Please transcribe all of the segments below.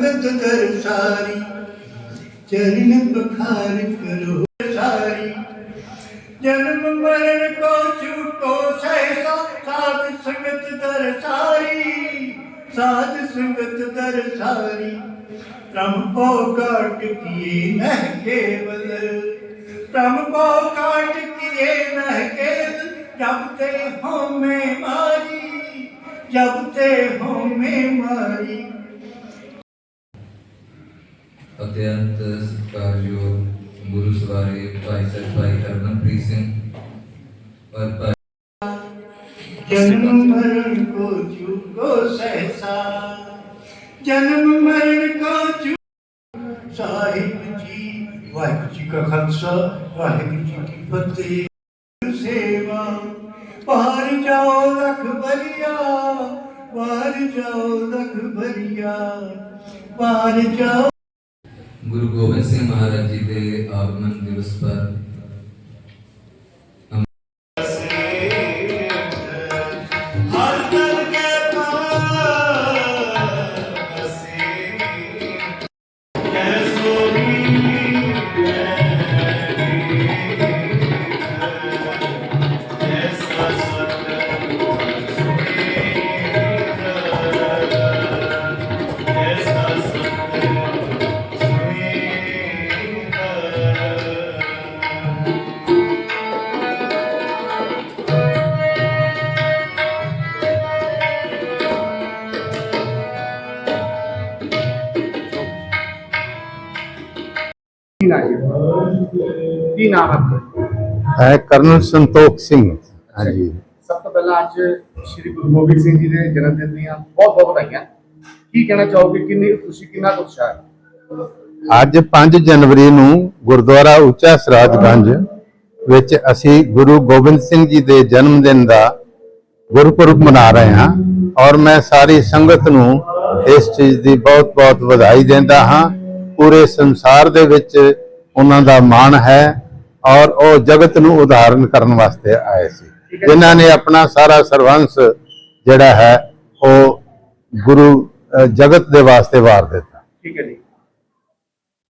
ਸੰਗਤ ਦਰ ਸਾਰੀ, ਚਰਨ ਬਖਾਰ ਕਰੋ ਸਾਰੀ। ਜਨਮ ਮਰਨ ਕੋ ਛੂਟੋ ਸਹਿਸਾ, ਸਾਧ ਸੰਗਤ ਦਰ ਸਾਰੀ, ਸਾਧ ਸੰਗਤ ਦਰ ਸਾਰੀ। ਪ੍ਰਮ ਕੋ ਕਾਟ ਕੀਏ ਨਹਿ ਕੇਵਲ ਪ੍ਰਮ ਕੋ ਕਾਟ ਕੀਏ ਨਹਿ ਕੇਵਲ, ਜਬ ਤੇ ਹਉਮੈ ਮਾਰੀ, ਜਬ ਤੇ ਹਉਮੈ ਮਾਰੀ। ਅਤਿਅੰਤ ਸਤਿਕਾਰਯੋਗ ਗੁਰੂ ਸਵਾਰੇ ਭਾਈ ਸਾਹਿਬ ਭਾਈ ਹਰਮਨਪ੍ਰੀਤ ਸਿੰਘ। ਔਰ ਭਾਈ ਜਨਮ ਮਰਨ ਕੋ ਚੁਕੋ ਸਹਸਾ, ਜਨਮ ਮਰਨ ਕੋ ਚੁ ਸਾਹਿਬ ਜੀ, ਵਾਹਿਗੁਰੂ ਜੀ ਕਾ ਖਾਲਸਾ, ਵਾਹਿਗੁਰੂ ਜੀ ਕੀ ਫਤਿਹ। ਸੇਵਾ ਪਾਰ ਜਾਓ ਲਖ ਬਲੀਆ ਪਾਰ ਜਾਓ ਲਖ ਬਲੀਆ ਪਾਰ ਜਾਓ ਗੁਰੂ ਗੋਬਿੰਦ ਸਿੰਘ ਮਹਾਰਾਜ ਜੀ ਦੇ ਆਗਮਨ ਦਿਵਸ ਪਰ ਕੀ ਨਾਮ ਹੈ ਆਪਣਾ? ਹੈ ਕਰਨਲ ਸੰਤੋਖ ਸਿੰਘ। ਹਾਂਜੀ। ਸਭ ਤੋਂ ਪਹਿਲਾਂ ਅੱਜ ਸ੍ਰੀ ਗੁਰੂ ਗੋਬਿੰਦ ਸਿੰਘ ਜੀ ਦੇ ਜਨਮ ਦਿਨ ਦੀਆਂ ਬਹੁਤ ਬਹੁਤ ਵਧਾਈਆਂ। ਕੀ ਕਹਿਣਾ ਚਾਹੋਗੇ? ਕਿੰਨੀ ਖੁਸ਼ੀ ਕਿੰਨਾ ਉਤਸ਼ਾਹ ਹੈ? ਅੱਜ 5 ਜਨਵਰੀ ਨੂੰ ਗੁਰਦੁਆਰਾ ਉੱਚਾ ਸਰਾਜਗੰਜ ਵਿੱਚ ਅਸੀਂ ਗੁਰੂ ਗੋਬਿੰਦ ਸਿੰਘ ਜੀ ਦੇ ਜਨਮ ਦਿਨ ਦਾ ਗੁਰਪੁਰਬ ਮਨਾ ਰਹੇ ਹਾਂ ਔਰ ਮੈਂ ਸਾਰੀ ਸੰਗਤ ਨੂੰ ਇਸ ਚੀਜ਼ ਦੀ ਬਹੁਤ-ਬਹੁਤ ਵਧਾਈ ਦਿੰਦਾ ਹਾਂ। ਪੂਰੇ ਸੰਸਾਰ ਦੇ ਵਿੱਚ ਉਹਨਾਂ ਦਾ ਮਾਣ ਹੈ ਔਰ ਉਹ ਜਗਤ ਨੂੰ ਉਦਾਹਰਨ ਕਰਨ ਵਾਸਤੇ ਆਏ ਸੀ। ਜਿਨ੍ਹਾਂ ਨੇ ਆਪਣਾ ਸਾਰਾ ਸਰਵੰਸ ਜਿਹੜਾ ਹੈ ਉਹ ਗੁਰੂ ਜਗਤ ਦੇ ਵਾਸਤੇ ਵਾਰ ਦਿੱਤਾ। ਠੀਕ ਹੈ ਜੀ।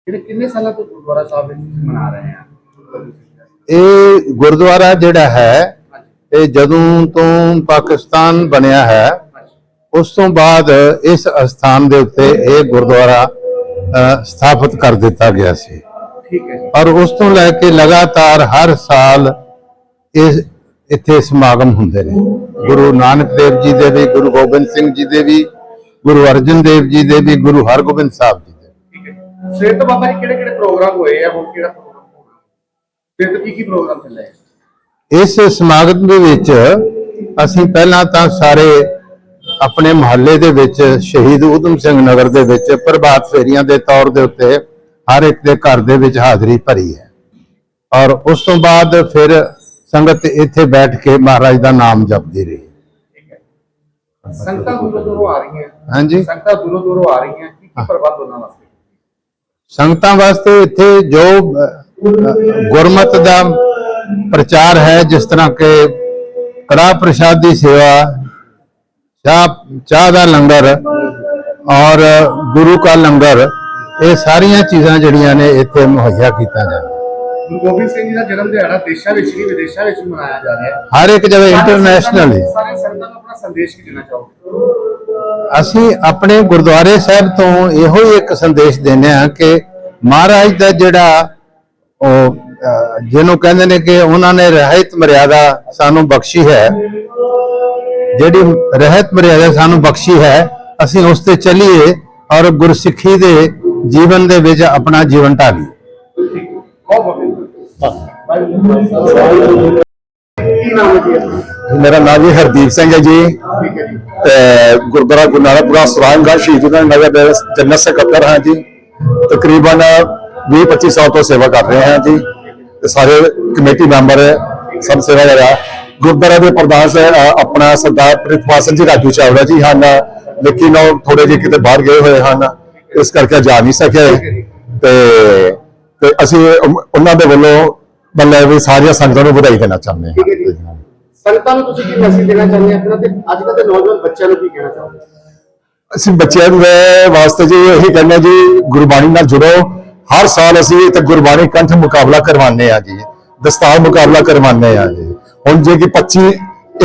ਜਿਹੜੇ ਕਿੰਨੇ ਸਾਲਾਂ ਤੋਂ ਗੁਰਦੁਆਰਾ ਸਾਹਿਬ ਵਿੱਚ ਤੁਸੀਂ ਮਨਾ ਰਹੇ ਆ? ਇਹ ਗੁਰਦੁਆਰਾ ਜਿਹੜਾ ਹੈ ਇਹ ਜਦੋਂ ਤੋਂ ਪਾਕਿਸਤਾਨ ਬਣਿਆ ਹੈ ਉਸ ਤੋਂ ਬਾਅਦ ਇਸ ਅਸਥਾਨ ਦੇ ਉੱਤੇ ਇਹ ਗੁਰਦੁਆਰਾ ਸਥਾਪਿਤ ਕਰ ਦਿੱਤਾ ਗਿਆ ਸੀ। ਠੀਕ ਹੈ ਜੀ। ਔਰ ਉਸ ਤੋਂ ਲੈ ਕੇ ਲਗਾਤਾਰ ਹਰ ਸਾਲ ਇਸ ਇੱਥੇ ਸਮਾਗਮ ਹੁੰਦੇ ਨੇ। ਗੁਰੂ ਨਾਨਕ ਦੇਵ ਜੀ ਦੇ ਵੀ ਗੁਰੂ ਗੋਬਿੰਦ ਸਿੰਘ ਜੀ ਦੇ ਵੀ ਗੁਰੂ ਅਰਜਨ ਦੇਵ ਜੀ ਦੇ ਵੀ ਗੁਰੂ ਹਰਗੋਬਿੰਦ ਸਾਹਿਬ ਜੀ ਦੇ। ਠੀਕ ਹੈ ਬਾਬਾ ਜੀ ਕਿਹੜੇ ਕਿਹੜੇ ਪ੍ਰੋਗਰਾਮ ਹੋਏ ਆ ਹੁਣ ਕਿਹੜਾ ਪ੍ਰੋਗਰਾਮ ਹੋਣਾ? ਤੋਂ ਕੀ ਕੀ ਪ੍ਰੋਗਰਾਮ ਚੱਲੇ ਆ? ਇਸ ਸਮਾਗਮ ਦੇ ਵਿੱਚ ਅਸੀਂ ਪਹਿਲਾਂ ਤਾਂ ਸਾਰੇ ਆਪਣੇ ਮਹੱਲੇ ਦੇ ਵਿੱਚ ਸ਼ਹੀਦ ਊਧਮ ਸਿੰਘ ਨਗਰ ਦੇ ਵਿੱਚ ਪ੍ਰਭਾਤ ਫੇਰੀਆਂ ਦੇ ਤੌਰ ਦੇ ਉੱਤੇ ਹਰ ਇੱਕ ਦੇ ਘਰ ਦੇ ਵਿੱਚ ਹਾਜ਼ਰੀ ਭਰੀ ਹੈ। ਔਰ ਉਸ ਤੋਂ ਬਾਅਦ ਫਿਰ ਸੰਗਤ ਇੱਥੇ ਬੈਠ ਕੇ ਮਹਾਰਾਜ ਦਾ ਨਾਮ ਜਪਦੀ ਰਹੀ। ਸੰਗਤਾਂ ਦੂਰੋਂ ਦੂਰੋਂ ਆ ਰਹੀਆਂ। ਹਾਂਜੀ। ਸੰਗਤਾਂ ਦੂਰੋਂ ਦੂਰੋਂ ਆ ਰਹੀਆਂ। ਕੀ ਕੀ ਪ੍ਰਬੰਧ ਉਹਨਾਂ ਵਾਸਤੇ? ਸੰਗਤਾਂ ਵਾਸਤੇ ਇੱਥੇ ਜੋ ਗੁਰਮਤ ਦਾ ਪ੍ਰਚਾਰ ਹੈ ਜਿਸ ਤਰ੍ਹਾਂ ਕਿ ਕੜਾ ਪ੍ਰਸ਼ਾਦ ਦੀ ਸੇਵਾ ਚਾਹ ਚਾਹ ਦਾ ਲੰਗਰ ਔਰ ਗੁਰੂ ਕਾ ਲੰਗਰ ਇਹ ਸਾਰੀਆਂ ਚੀਜ਼ਾਂ ਜਿਹੜੀਆਂ ਨੇ ਇੱਥੇ ਮੁਹੱਈਆ ਕੀਤਾ ਜਾਂਦਾ ਗੁਰੂ ਗੋਬਿੰਦ ਸਿੰਘ ਜੀ ਦਾ ਜਨਮ ਦਿਹਾੜਾ ਦੇਸ਼ਾਂ ਵਿੱਚ ਵੀ ਵਿਦੇਸ਼ਾਂ ਵਿੱਚ ਵੀ ਮਨਾਇਆ ਜਾ ਰਿਹਾ ਹੈ। ਹਰ ਇੱਕ ਜਗ੍ਹਾ ਇੰਟਰਨੈਸ਼ਨਲੀ ਸਾਰੇ ਸੰਗਤਾਂ ਨੂੰ ਆਪਣਾ ਸੰਦੇਸ਼ ਕੀ ਦੇਣਾ ਚਾਹੋਗੇ? ਅਸੀਂ ਆਪਣੇ ਗੁਰਦੁਆਰੇ ਸਾਹਿਬ ਤੋਂ ਇਹੋ ਹੀ ਇੱਕ ਸੰਦੇਸ਼ ਦਿੰਦੇ ਹਾਂ ਕਿ ਮਹਾਰਾਜ ਦਾ ਜਿਹੜਾ ਉਹ ਜਿਹਨੂੰ ਕਹਿੰਦੇ ਨੇ ਕਿ ਉਹਨਾਂ ਨੇ ਰਹਿਤ ਮਰਿਆਦਾ ਸਾਨੂੰ ਬਖਸ਼ੀ ਹੈ। ਜਿਹੜੀ ਰਹਿਤ ਮਰਿਆਦਾ ਸਾਨੂੰ ਬਖਸ਼ੀ ਹੈ ਅਸੀਂ ਉਸ ਤੇ ਚੱਲੀਏ ਔਰ ਗੁਰਸਿੱਖੀ ਦੇ ਜੀਵਨ ਦੇ ਵਿੱਚ ਆਪਣਾ ਜੀਵਨ ਢਾਲੀ। ਮੇਰਾ ਨਾਮ ਜੀ ਹਰਦੀਪ ਸਿੰਘ ਹੈ ਜੀ। ਤੇ ਗੁਰਦੁਆਰਾ ਗੁਰੂ ਨਾਨਕਪੁਰਾ ਸਰਾਇਣਗੜ੍ਹ ਸ਼ਹੀਦ ਦਾ ਨਗਰ ਜਨਰਲ ਸਕੱਤਰ ਹਾਂ ਜੀ। ਤਕਰੀਬਨ 20-25 ਸਾਲ ਤੋਂ ਸੇਵਾ ਕਰ ਰਹੇ ਹਾਂ ਜੀ। ਤੇ ਸਾਰੇ ਕਮੇਟੀ ਮੈਂਬਰ ਸਭ ਸੇਵਾ ਕਰ ਰਿਹਾ ਗੁਰਦੁਆਰਾ ਦੇ ਪ੍ਰਧਾਨ ਸ- ਆਪਣਾ ਸਰਦਾਰ ਪ੍ਰਿਤਪਾਲ ਸਿੰਘ ਜੀ, ਰਾਜੂ ਚਾਵਲਾ ਜੀ ਹਨ। ਲੇਕਿਨ ਉਹ ਥੋੜੇ ਜਿਹੇ ਕਿਤੇ ਬਾਹਰ ਗਏ ਹੋਏ ਹਨ। ਇਸ ਕਰਕੇ ਜਾ ਨਹੀਂ ਸਕੇ ਤੇ ਤੇ ਅਸੀਂ ਉਹਨਾਂ ਦੇ ਵੱਲੋਂ ਮਤਲਬ ਵੀ ਸਾਰੀਆਂ ਸੰਗਤਾਂ ਨੂੰ ਵਧਾਈ ਦੇਣਾ ਚਾਹੁੰਦੇ ਹੈ। ਸੰਗਤਾਂ ਨੂੰ ਤੁਸੀਂ ਕੀ ਮੈਸੇਜ ਦੇਣਾ ਚਾਹੁੰਦੇ ਹੋ? ਆਪਣਾ ਤੇ ਅੱਜ ਕੱਲ੍ਹ ਦੇ ਨੌਜਵਾਨ ਬੱਚਿਆਂ ਨੂੰ ਕੀ ਕਹਿਣਾ ਚਾਹੋਗੇ? ਅਸੀਂ ਬੱਚਿਆਂ ਦੇ ਵਾਸਤੇ ਜੀ ਇਹੀ ਕਹਿੰਦੇ ਜੀ ਗੁਰਬਾਣੀ ਨਾਲ ਜੁੜੋ। ਹਰ ਸਾਲ ਅਸੀਂ ਇੱਥੇ ਗੁਰਬਾਣੀ ਕੰਠ ਮੁਕਾਬਲਾ ਕਰਵਾਉਂਦੇ ਆ ਜੀ ਦਸਤਾਰ ਮੁਕਾਬਲਾ ਕਰਵਾਉਂਦੇ ਆ ਜੀ। ਹੁਣ ਜੇ ਕਿ 25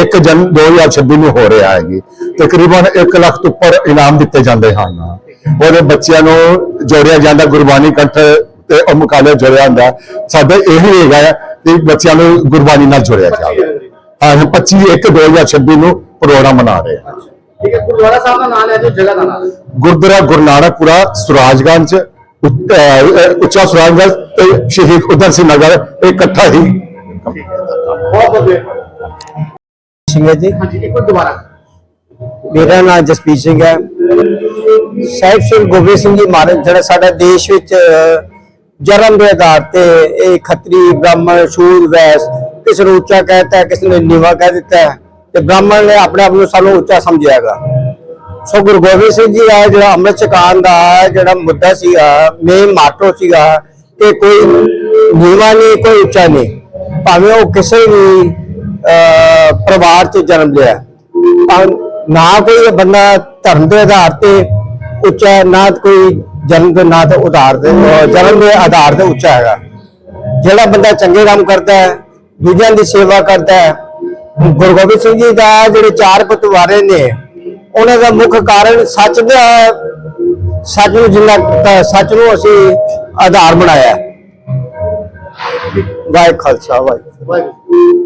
1 ਜਨ 2026 ਨੂੰ ਹੋ ਰਿਹਾ ਹੈ ਜੀ ਤਕਰੀਬਨ 1 ਲੱਖ ਤੋਂ ਉੱਪਰ ਇਨਾਮ ਦਿੱਤੇ ਜਾਂਦੇ ਹਨ। ਉਹਦੇ ਬੱਚਿਆਂ ਨੂੰ ਜੋੜਿਆ ਜਾਂਦਾ ਗੁਰਬਾਣੀ ਕੰਠ ਤੇ ਉਹ ਮੁਕਾਬਲੇ ਜੋੜਿਆ ਹੁੰਦਾ। ਸਾਡਾ ਇਹੀ ਹੈਗਾ ਹੈ ਕਿ ਬੱਚਿਆਂ ਨੂੰ ਗੁਰਬਾਣੀ ਨਾਲ ਜੋੜਿਆ ਜਾਵੇ। ਹਾਂ 25 1 2026 ਨੂੰ ਪ੍ਰੋਗਰਾਮ ਮਨਾ ਰਹੇ ਹਾਂ ਠੀਕ ਹੈ ਗੁਰਦੁਆਰਾ ਸਾਹਿਬ ਦਾ ਨਾਮ ਲੈ ਦਿਓ ਜਗ੍ਹਾ ਦਾ ਨਾਮ। ਗੁਰਦੁਆਰਾ ਗੁਰੂ ਨਾਨਕਪੁਰਾ ਸੁਰਾਜਗੰਜ ਉੱਚਾ ਸੁਰਾਜਗੰਜ ਤੇ ਸ਼ਹੀਦ ਉਦਮ ਸਿੰਘ ਨਗਰ ਇਹ ਇਕੱਠਾ ਹੀ। ਬਹੁਤ ਵਧੀਆ ਸਿੰਘ ਹੈ ਜੀ ਹਾਂਜੀ ਇੱਕ ਵਾਰ ਦੁਬਾਰਾ ਮੇਰਾ ਨਾਮ ਜਸਪੀਤ ਸਿੰਘ ਹੈ। ਸਾਹਿਬ ਸ੍ਰੀ ਗੋਬਿੰਦ ਸਿੰਘ ਜੀ ਮਹਾਰਾਜ ਜਿਹੜਾ ਸਾਡਾ ਦੇਸ਼ ਵਿੱਚ ਜਨਮ ਦੇ ਆਧਾਰ ਤੇ ਇਹ ਖੱਤਰੀ ਬ੍ਰਾਹਮਣ ਸ਼ੂਦ ਵੈਸ ਕਿਸੇ ਨੂੰ ਉੱਚਾ ਕਹਿਤਾ ਹੈ ਕਿਸੇ ਨੀਵਾ ਕਹਿ ਦਿੱਤਾ ਤੇ ਬ੍ਰਾਹਮਣ ਨੇ ਆਪਣੇ ਆਪ ਨੂੰ ਸਾਨੂੰ ਉੱਚਾ ਸਮਝਿਆਗਾ ਸੋ ਗੁਰੂ ਗੋਬਿੰਦ ਸਿੰਘ ਜੀ ਦਾ ਜਿਹੜਾ ਅੰਮ੍ਰਿਤ ਛਕਾਉਣ ਦਾ ਜਿਹੜਾ ਮੁੱਦਾ ਸੀਗਾ ਮੇਨ ਮਾਟੋ ਸੀਗਾ ਕਿ ਕੋਈ ਨੀਵਾ ਨਹੀਂ ਕੋਈ ਉੱਚਾ ਨਹੀਂ ਭਾਵੇਂ ਉਹ ਕਿਸੇ ਵੀ ਅਹ, ਪਰਿਵਾਰ 'ਚ ਜਨਮ ਲਿਆ। ਨਾ ਕੋਈ ਬੰਦਾ ਧਰਮ ਦੇ ਆਧਾਰ ਤੇ ਉੱਚਾ ਹੈ, ਨਾ ਕੋਈ ਜਨਮ ਦੇ ਨਾ ਤੇ ਉਧਾਰ ਦੇ ਜਨਮ ਦੇ ਆਧਾਰ ਤੇ ਉੱਚਾ ਹੈਗਾ ਜਿਹੜਾ ਬੰਦਾ ਚੰਗੇ ਕੰਮ ਕਰਦਾ ਹੈ ਦੂਜਿਆਂ ਦੀ ਸੇਵਾ ਕਰਦਾ ਹੈ ਗੁਰੂ ਗੋਬਿੰਦ ਸਿੰਘ ਜੀ ਦਾ ਜਿਹੜੇ ਚਾਰ ਪਤਵਾਰੇ ਨੇ ਉਹਨਾਂ ਦਾ ਮੁੱਖ ਕਾਰਨ ਸੱਚ ਦਾ ਸੱਚ ਨੂੰ ਜਿੰਨਾ ਸੱਚ ਨੂੰ ਅਸੀਂ ਆਧਾਰ ਬਣਾਇਆ ਹੈ। ਵਾਹਿਗੁਰੂ ਖਾਲਸਾ ਵਾਹਿਗੁਰੂ ਵਾਹਿਗੁਰੂ